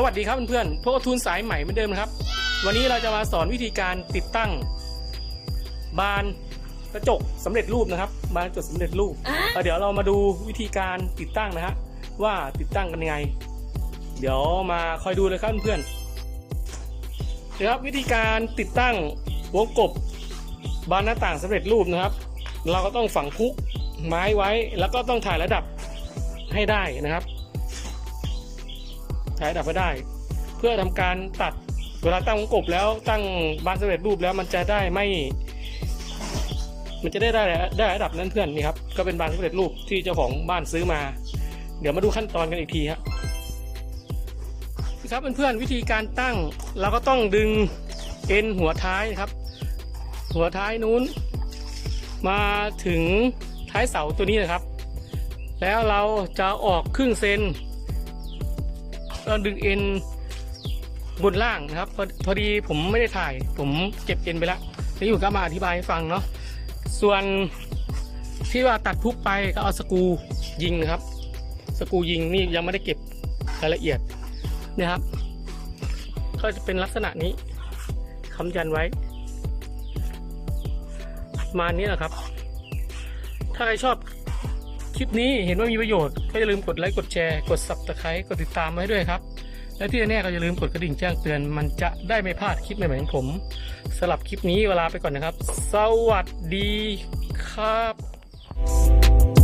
สวัสดีครับเพื่อนๆพวกทุนสายใหม่เหมือนเดิมนะครับ วันนี้เราจะมาสอนวิธีการติดตั้ง บานกระจกสำเร็จรูปนะครับ บานกระจกสำเร็จรูปเอ่อเดี๋ยวเรามาดูวิธีการติดตั้งนะฮะว่าติดตั้งกันยังไง เดี๋ยวมาคอยดูเลยครับเพื่อนๆเดี๋ยวครับวิธีการติดตั้งวงกบบานหน้าต่างสำเร็จรูปนะครับ เราก็ต้องฝังคุกไม้ไว้แล้วก็ต้องถ่ายระดับให้ได้นะครับ ถ่ายดับให้ได้ เพื่อทำการตัดเวลาตั้งวงกบแล้วตั้งบานสำเร็จรูปแล้วมันจะได้ไม่ มันจะได้ได้ได้ระดับนั้นเพื่อนนี่ครับก็เป็นบานสำเร็จรูปที่เจ้าของบ้านซื้อมา เดี๋ยวมาดูขั้นตอนกันอีกทีครับครับเพื่อนๆวิธีการตั้งเราก็ต้องดึงเอ็นหัวท้ายครับ หัวท้ายนู้น มาถึงท้ายเสาตัวนี้นะครับ แล้วเราจะออกครึ่งเซน ก็ดึงเอ็นบนล่างนะครับพอพอดีผมไม่ได้ถ่าย ผมเก็บเอ็นไปแล้วแล้วอยู่ก็มาอธิบายให้ฟังเนาะส่วนที่ว่าตัดพุกไปก็เอาสกูยิงนะครับ สกูยิงนี่ยังไม่ได้เก็บรายละเอียดนี่ยครับ ก็จะเป็นลักษณะนี้ค้ำยันไว้ มานี้แหละครับ ถ้าใครชอบ คลิปนี้เห็นว่ามีประโยชน์ก็อย่าลืมกดไลค์กดแชร์กด subscribe กดติดตามไว้ด้วยครับ และที่แน่ๆก็อย่าลืมกดกระดิ่งแจ้งเตือน มันจะได้ไม่พลาดคลิปใหม่ๆของผมสำหรับคลิปนี้เวลาไปก่อนนะครับ สวัสดีครับ